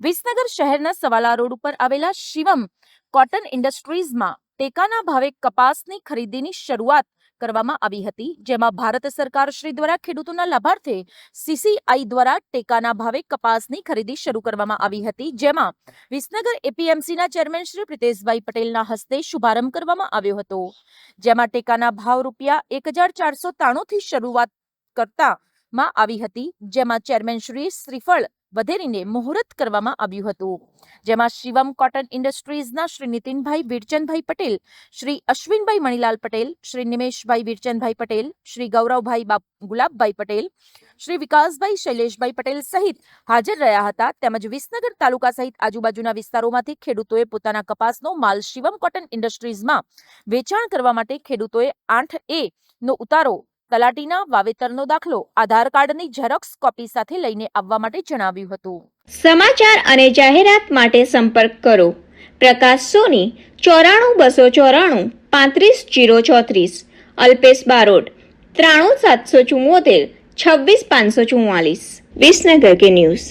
વિસનગર શહેરના સવાલા રોડ ઉપર આવેલા શિવમ કોટન ઇન્ડસ્ટ્રીઝમાં ટેકાના ભાવે કપાસની ખરીદીની શરૂઆત કરવામાં આવી હતી, જેમાં ભારત સરકાર શ્રી દ્વારા ખેડૂતોના લાભાર્થે સીસીઆઈ દ્વારા ટેકાના ભાવે કપાસની ખરીદી શરૂ કરવામાં આવી હતી, જેમાં વિસનગર એપીએમસીના ચેરમેન શ્રી પ્રિતેશભાઈ પટેલના હસ્તે શુભારંભ કરવામાં આવ્યો હતો, જેમાં ટેકાના ભાવ રૂપિયા એક હજાર ચારસો તાણુંથી શરૂઆત કરતા માં આવી હતી, જેમાં ચેરમેન શ્રી શ્રીફળ વધેરીને મુહૂર્ત કરવામાં આવ્યું હતું. જેમાં શિવમ કોટન ઇન્ડસ્ટ્રીઝના શ્રી નીતિનભાઈ વીરચંદભાઈ પટેલ, શ્રી અશ્વિનભાઈ મણીલાલ પટેલ, શ્રી નિમેશભાઈ વીરચંદભાઈ પટેલ, શ્રી ગૌરવભાઈ ગુલાબભાઈ પટેલ, શ્રી વિકાસભાઈ શૈલેષભાઈ પટેલ સહિત હાજર રહ્યા હતા. તેમજ વિસનગર તાલુકા સહિત આજુબાજુના વિસ્તારોમાંથી ખેડૂતોએ પોતાના કપાસનો માલ શિવમ કોટન ઇન્ડસ્ટ્રીઝમાં વેચાણ કરવા માટે ખેડૂતોએ આઠ એ નો ઉતારો તલાટીના વાવેતરનો દાખલો આધાર કાર્ડની ઝેરોક્સ કોપી સાથે લઈને આવવા માટે જણાવ્યું હતું. સમાચાર અને જાહેરાત માટે સંપર્ક કરો. પ્રકાશ સોની, ચોરાણું બસો ચોરાણું, પાંત્રીસ જીરો ચોત્રીસ. અલ્પેશ બારોટ, ત્રાણું સાતસો ચુમ્મોતેર છવ્વીસ પાંચસો ચુમ્માલીસ વિસનગર કે ન્યૂઝ.